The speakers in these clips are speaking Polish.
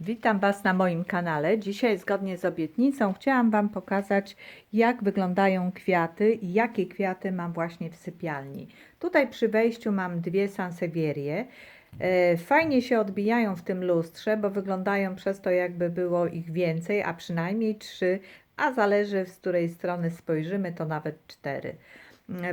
Witam Was na moim kanale. Dzisiaj, zgodnie z obietnicą, chciałam Wam pokazać, jak wyglądają kwiaty i jakie kwiaty mam właśnie w sypialni. Tutaj przy wejściu mam dwie sansevierie. E, Fajnie się odbijają w tym lustrze, bo wyglądają przez to, jakby było ich więcej, a przynajmniej trzy, a zależy z której strony spojrzymy, to nawet cztery.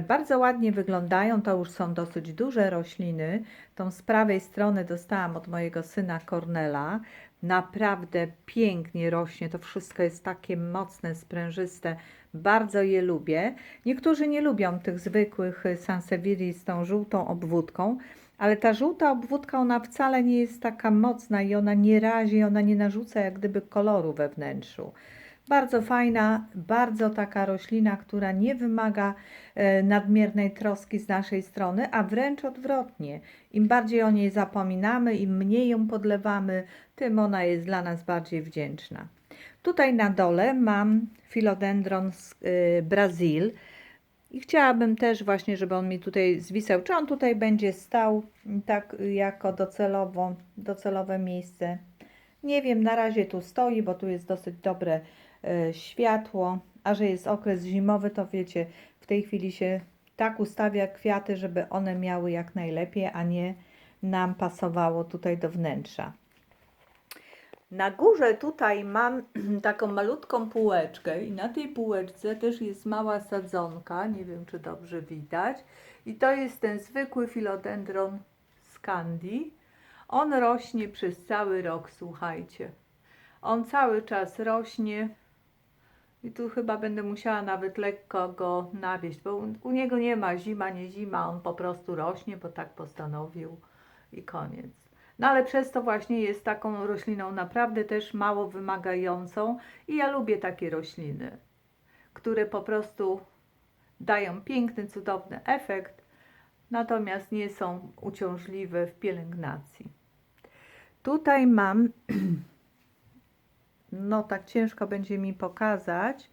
Bardzo ładnie wyglądają, to już są dosyć duże rośliny. Tą z prawej strony dostałam od mojego syna Cornela. Naprawdę pięknie rośnie, to wszystko jest takie mocne, sprężyste. Bardzo je lubię. Niektórzy nie lubią tych zwykłych Sansevierii z tą żółtą obwódką, ale ta żółta obwódka, ona wcale nie jest taka mocna i ona nie razi, ona nie narzuca jak gdyby koloru we wnętrzu. Bardzo fajna, bardzo taka roślina, która nie wymaga e, nadmiernej troski z naszej strony, a wręcz odwrotnie. Im bardziej o niej zapominamy, im mniej ją podlewamy, tym ona jest dla nas bardziej wdzięczna. Tutaj na dole mam philodendron z y, Brazil i chciałabym też właśnie, żeby on mi tutaj zwisał. Czy on tutaj będzie stał tak jako docelowo, docelowe miejsce? Nie wiem, na razie tu stoi, bo tu jest dosyć dobre e, światło, a że jest okres zimowy, to wiecie, w tej chwili się tak ustawia kwiaty, żeby one miały jak najlepiej, a nie nam pasowało tutaj do wnętrza. Na górze tutaj mam taką malutką półeczkę i na tej półeczce też jest mała sadzonka, nie wiem czy dobrze widać. I to jest ten zwykły philodendron scandi. On rośnie przez cały rok, słuchajcie. On cały czas rośnie. I tu chyba będę musiała nawet lekko go nawieść, bo u, niego nie ma zima, nie zima, on po prostu rośnie, bo tak postanowił i koniec. No ale przez to właśnie jest taką rośliną naprawdę też mało wymagającą i ja lubię takie rośliny, które po prostu dają piękny, cudowny efekt, natomiast nie są uciążliwe w pielęgnacji. Tutaj mam, no tak ciężko będzie mi pokazać,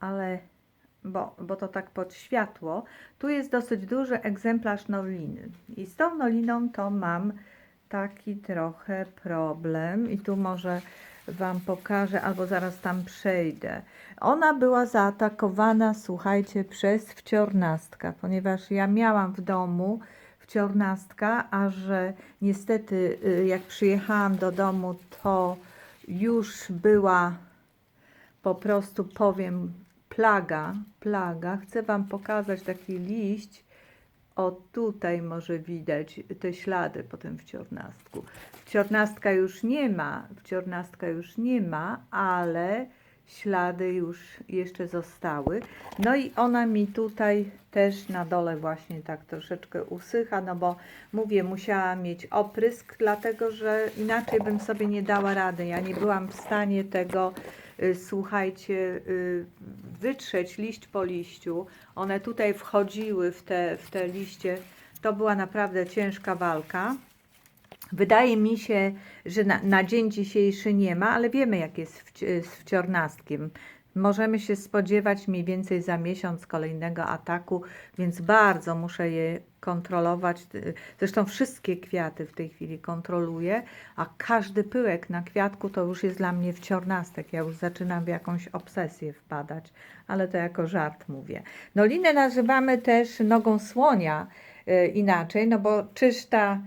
ale bo, bo to tak pod światło. Tu jest dosyć duży egzemplarz noliny i z tą noliną to mam taki trochę problem i tu może Wam pokażę, albo zaraz tam przejdę. Ona była zaatakowana, słuchajcie, przez wciornastka, ponieważ ja miałam w domu wciornastka, a że niestety y, jak przyjechałam do domu, to już była po prostu powiem plaga, plaga. Chcę Wam pokazać taki liść, o tutaj może widać te ślady po tym wciornastku. Wciornastka już nie ma, wciornastka już nie ma, ale ślady już jeszcze zostały. No i ona mi tutaj też na dole właśnie tak troszeczkę usycha, no bo mówię, musiałam mieć oprysk, dlatego że inaczej bym sobie nie dała rady. Ja nie byłam w stanie tego y, słuchajcie, y, wytrzeć liść po liściu. One tutaj wchodziły w te, w te liście. To była naprawdę ciężka walka. Wydaje mi się, że na, na dzień dzisiejszy nie ma, ale wiemy, jak jest wci- z wciornastkiem. Możemy się spodziewać mniej więcej za miesiąc kolejnego ataku, więc bardzo muszę je kontrolować. Zresztą wszystkie kwiaty w tej chwili kontroluję, a każdy pyłek na kwiatku to już jest dla mnie wciornastek. Ja już zaczynam w jakąś obsesję wpadać, ale to jako żart mówię. No linę nazywamy też nogą słonia y, inaczej, no bo czyż ta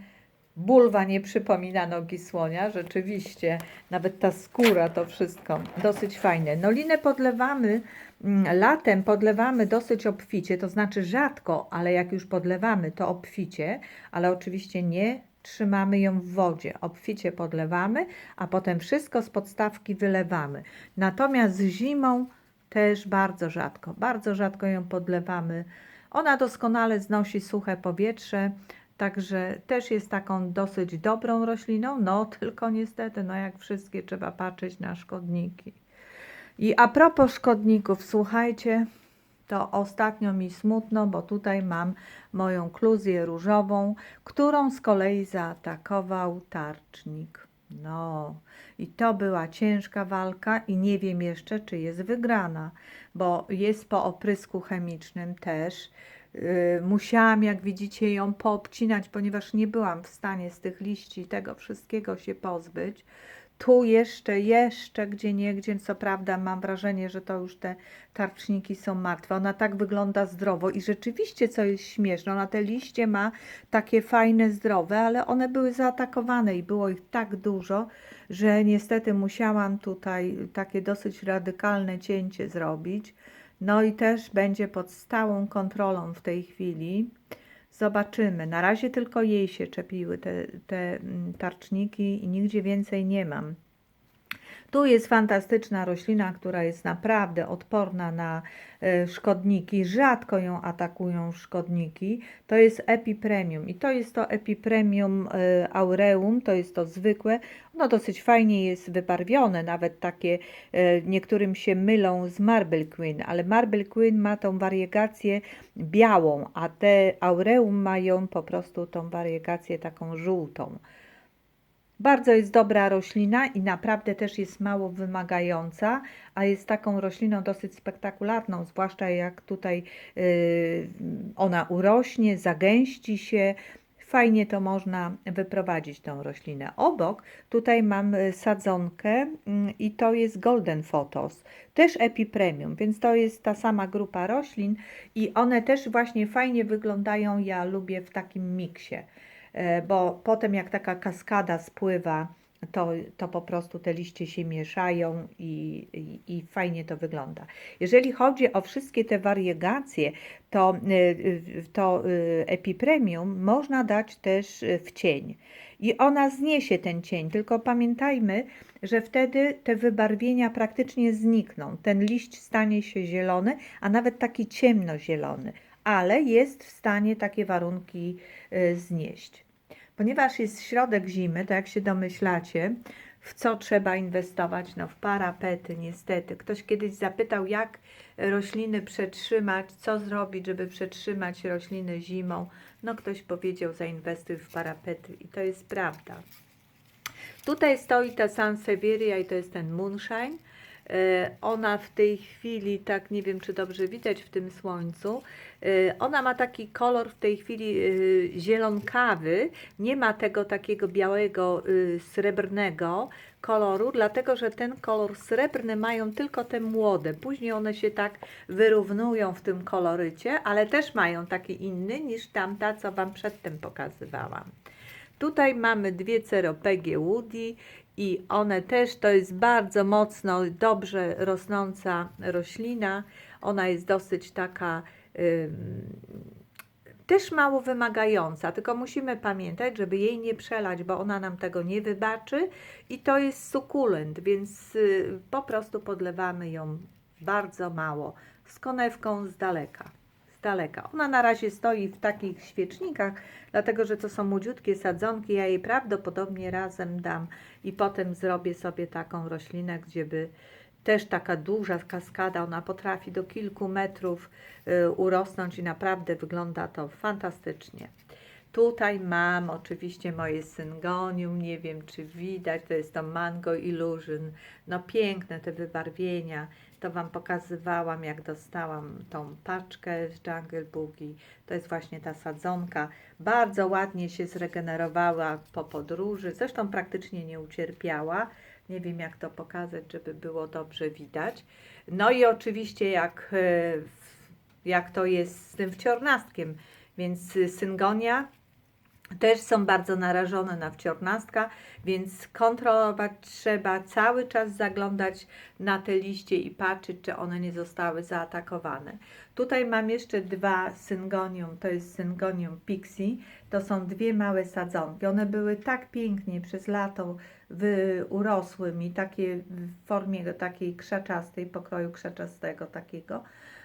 Bulwa nie przypomina nogi słonia, rzeczywiście, nawet ta skóra, to wszystko dosyć fajne. No linę podlewamy, mm, latem podlewamy dosyć obficie, to znaczy rzadko, ale jak już podlewamy, to obficie, ale oczywiście nie trzymamy ją w wodzie. Obficie podlewamy, a potem wszystko z podstawki wylewamy. Natomiast zimą też bardzo rzadko, bardzo rzadko ją podlewamy. Ona doskonale znosi suche powietrze, Także też jest taką dosyć dobrą rośliną, no tylko niestety, no jak wszystkie trzeba patrzeć na szkodniki. I a propos szkodników, słuchajcie, to ostatnio mi smutno, bo tutaj mam moją kluzję różową, którą z kolei zaatakował tarcznik. No, i to była ciężka walka i nie wiem jeszcze, czy jest wygrana, bo jest po oprysku chemicznym też musiałam, jak widzicie, ją poobcinać, ponieważ nie byłam w stanie z tych liści tego wszystkiego się pozbyć. Tu jeszcze, jeszcze gdzie niegdzie, co prawda mam wrażenie, że to już te tarczniki są martwe. Ona tak wygląda zdrowo i rzeczywiście, co jest śmieszne, ona te liście ma takie fajne, zdrowe, ale one były zaatakowane i było ich tak dużo, że niestety musiałam tutaj takie dosyć radykalne cięcie zrobić. No i też będzie pod stałą kontrolą w tej chwili. Zobaczymy. Na razie tylko jej się czepiły te, te mm, tarczniki i nigdzie więcej nie mam. Tu jest fantastyczna roślina, która jest naprawdę odporna na e, szkodniki. Rzadko ją atakują szkodniki. To jest epipremium i to jest to epipremium e, aureum, to jest to zwykłe. Ono dosyć fajnie jest wybarwione, nawet takie e, niektórym się mylą z Marble Queen, ale Marble Queen ma tą wariegację białą, a te aureum mają po prostu tą wariegację taką żółtą. Bardzo jest dobra roślina i naprawdę też jest mało wymagająca, a jest taką rośliną dosyć spektakularną, zwłaszcza jak tutaj y, ona urośnie, zagęści się. Fajnie to można wyprowadzić tą roślinę. Obok tutaj mam y, sadzonkę mm, i to jest Golden Photos, też epipremium, więc to jest ta sama grupa roślin i one też właśnie fajnie wyglądają. Ja lubię w takim miksie. E, bo potem jak taka kaskada spływa, to, to po prostu te liście się mieszają i, i, i fajnie to wygląda. Jeżeli chodzi o wszystkie te wariegacje, to, y, to y, epipremium można dać też w cień i ona zniesie ten cień, tylko pamiętajmy, że wtedy te wybarwienia praktycznie znikną. Ten liść stanie się zielony, a nawet taki ciemnozielony, ale jest w stanie takie warunki znieść. Ponieważ jest środek zimy, to jak się domyślacie, w co trzeba inwestować? No w parapety niestety. Ktoś kiedyś zapytał, jak rośliny przetrzymać, co zrobić, żeby przetrzymać rośliny zimą. No ktoś powiedział, zainwestuj w parapety i to jest prawda. Tutaj stoi ta Sansevieria i to jest ten Moonshine. E, Ona w tej chwili, tak nie wiem czy dobrze widać w tym słońcu, e, ona ma taki kolor w tej chwili e, zielonkawy, nie ma tego takiego białego, srebrnego koloru, dlatego że ten kolor srebrny mają tylko te młode. Później one się tak wyrównują w tym kolorycie, ale też mają taki inny niż tamta, co Wam przedtem pokazywałam. Tutaj mamy dwie ceropegie Woody i one też to jest bardzo mocno, dobrze rosnąca roślina. Ona jest dosyć taka też mało wymagająca, tylko musimy pamiętać, żeby jej nie przelać, bo ona nam tego nie wybaczy i to jest sukulent, więc y, po prostu podlewamy ją bardzo mało, z konewką z daleka daleka. Ona na razie stoi w takich świecznikach, dlatego że to są młodziutkie sadzonki. Ja jej prawdopodobnie razem dam i potem zrobię sobie taką roślinę, gdzie by też taka duża kaskada, ona potrafi do kilku metrów y, urosnąć i naprawdę wygląda to fantastycznie. Tutaj mam oczywiście moje syngonium, nie wiem czy widać, to jest to Mango Illusion. No piękne te wybarwienia, to Wam pokazywałam jak dostałam tą paczkę z Jungle Boogie. To jest właśnie ta sadzonka. Bardzo ładnie się zregenerowała po podróży, zresztą praktycznie nie ucierpiała. Nie wiem jak to pokazać, żeby było dobrze widać. No i oczywiście jak, e, jak to jest z tym wciornastkiem, więc syngonia też są bardzo narażone na wciornastka, więc kontrolować trzeba, cały czas zaglądać na te liście i patrzeć, czy one nie zostały zaatakowane. Tutaj mam jeszcze dwa syngonium, to jest syngonium pixie, to są dwie małe sadzonki. One były tak pięknie przez lato urosły mi, takie w formie takiej krzaczastej, pokroju krzaczastego takiego,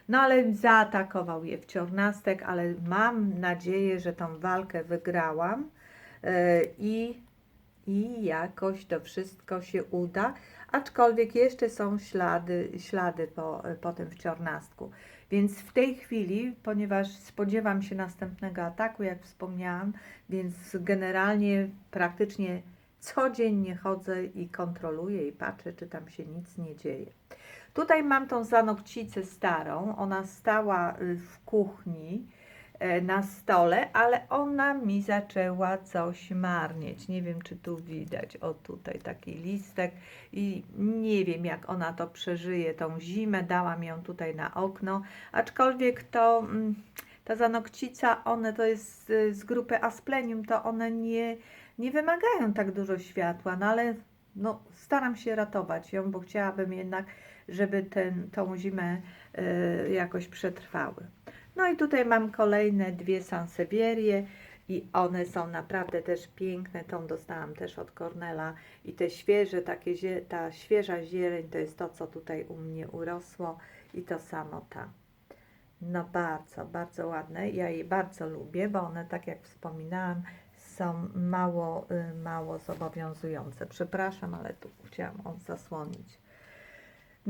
no ale zaatakował je wciornastek, ale mam nadzieję, że tą walkę wygrałam yy, i, i jakoś to wszystko się uda, aczkolwiek jeszcze są ślady, ślady po, po tym wciornastku. Więc w tej chwili, ponieważ spodziewam się następnego ataku, jak wspomniałam, więc generalnie praktycznie codziennie chodzę i kontroluję i patrzę, czy tam się nic nie dzieje. Tutaj mam tą zanokcicę starą, ona stała y, w kuchni na stole, ale ona mi zaczęła coś marnieć. Nie wiem, czy tu widać. O, tutaj taki listek i nie wiem, jak ona to przeżyje tą zimę. Dałam ją tutaj na okno, aczkolwiek to mm, ta zanokcica, one to jest z grupy Asplenium, to one nie, nie wymagają tak dużo światła, no ale no, staram się ratować ją, bo chciałabym jednak, żeby ten, tą zimę y, jakoś przetrwały. No i tutaj mam kolejne dwie Sansevierie i one są naprawdę też piękne. Tą dostałam też od Cornela i te świeże, takie, ta świeża zieleń to jest to, co tutaj u mnie urosło i to samo ta. No bardzo, bardzo ładne. Ja je bardzo lubię, bo one, tak jak wspominałam, są mało, y, mało zobowiązujące. Przepraszam, ale tu chciałam on zasłonić.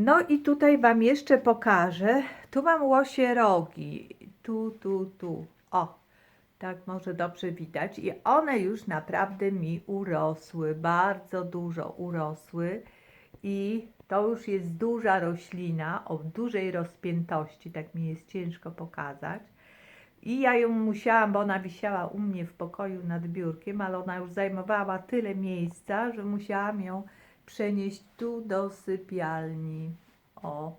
No i tutaj Wam jeszcze pokażę. Tu mam łosie rogi. Tu, tu, tu. O, tak może dobrze widać. I one już naprawdę mi urosły. Bardzo dużo urosły. I to już jest duża roślina o dużej rozpiętości. Tak mi jest ciężko pokazać. I ja ją musiałam, bo ona wisiała u mnie w pokoju nad biurkiem, ale ona już zajmowała tyle miejsca, że musiałam ją przenieść tu do sypialni. O,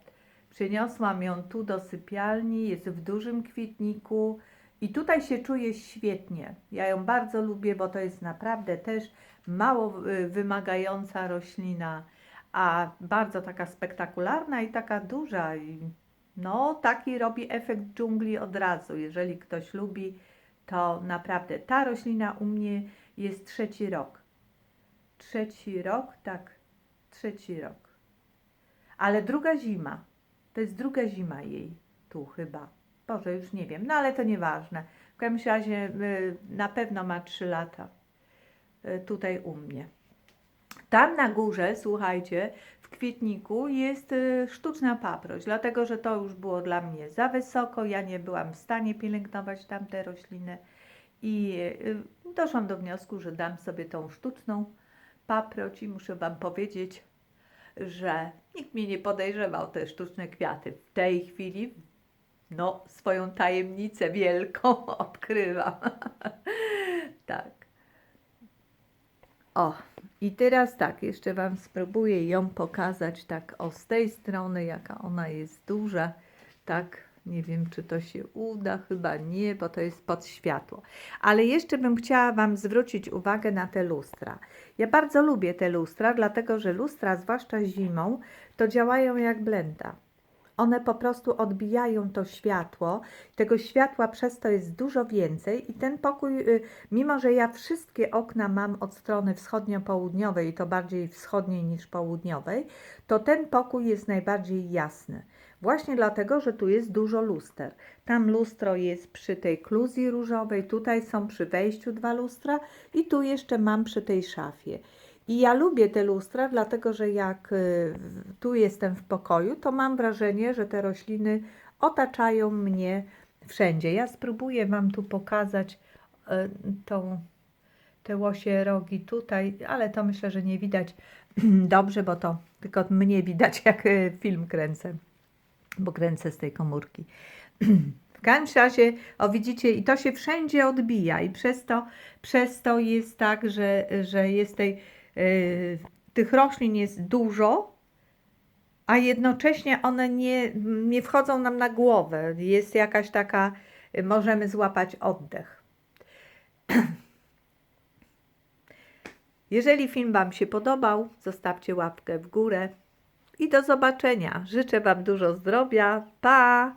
przeniosłam ją tu do sypialni, jest w dużym kwitniku i tutaj się czuję świetnie. Ja ją bardzo lubię, bo to jest naprawdę też mało y, wymagająca roślina, a bardzo taka spektakularna i taka duża. I no, taki robi efekt dżungli od razu. Jeżeli ktoś lubi, to naprawdę ta roślina u mnie jest trzeci rok. Trzeci rok, tak, trzeci rok. Ale druga zima, to jest druga zima jej tu chyba. Boże, już nie wiem, no ale to nieważne. W każdym razie y, na pewno ma trzy lata y, tutaj u mnie. Tam na górze, słuchajcie, w kwietniku jest y, sztuczna paproć, dlatego że to już było dla mnie za wysoko. Ja nie byłam w stanie pielęgnować tamte rośliny i doszłam do wniosku, że dam sobie tą sztuczną paproć i muszę Wam powiedzieć, że nikt mnie nie podejrzewał te sztuczne kwiaty. W tej chwili no, swoją tajemnicę wielką odkrywam. tak. O, i teraz tak, jeszcze Wam spróbuję ją pokazać tak o z tej strony, jaka ona jest duża. Tak, nie wiem, czy to się uda, chyba nie, bo to jest pod światło. Ale jeszcze bym chciała Wam zwrócić uwagę na te lustra. Ja bardzo lubię te lustra, dlatego że lustra, zwłaszcza zimą, to działają jak blenda. One po prostu odbijają to światło, tego światła przez to jest dużo więcej i ten pokój, y, mimo że ja wszystkie okna mam od strony wschodnio-południowej to bardziej wschodniej niż południowej, to ten pokój jest najbardziej jasny. Właśnie dlatego, że tu jest dużo luster. Tam lustro jest przy tej kluzji różowej, tutaj są przy wejściu dwa lustra i tu jeszcze mam przy tej szafie. I ja lubię te lustra, dlatego że jak y, tu jestem w pokoju, to mam wrażenie, że te rośliny otaczają mnie wszędzie. Ja spróbuję Wam tu pokazać y, tą, te łosie rogi tutaj, ale to myślę, że nie widać dobrze, bo to tylko mnie widać, jak y, film kręcę, bo kręcę z tej komórki. W każdym razie, o widzicie, i to się wszędzie odbija i przez to, przez to jest tak, że, że jest tej, y, tych roślin jest dużo, a jednocześnie one nie, nie wchodzą nam na głowę. Jest jakaś taka, y, możemy złapać oddech. Jeżeli film Wam się podobał, zostawcie łapkę w górę i do zobaczenia. Życzę Wam dużo zdrowia. Pa!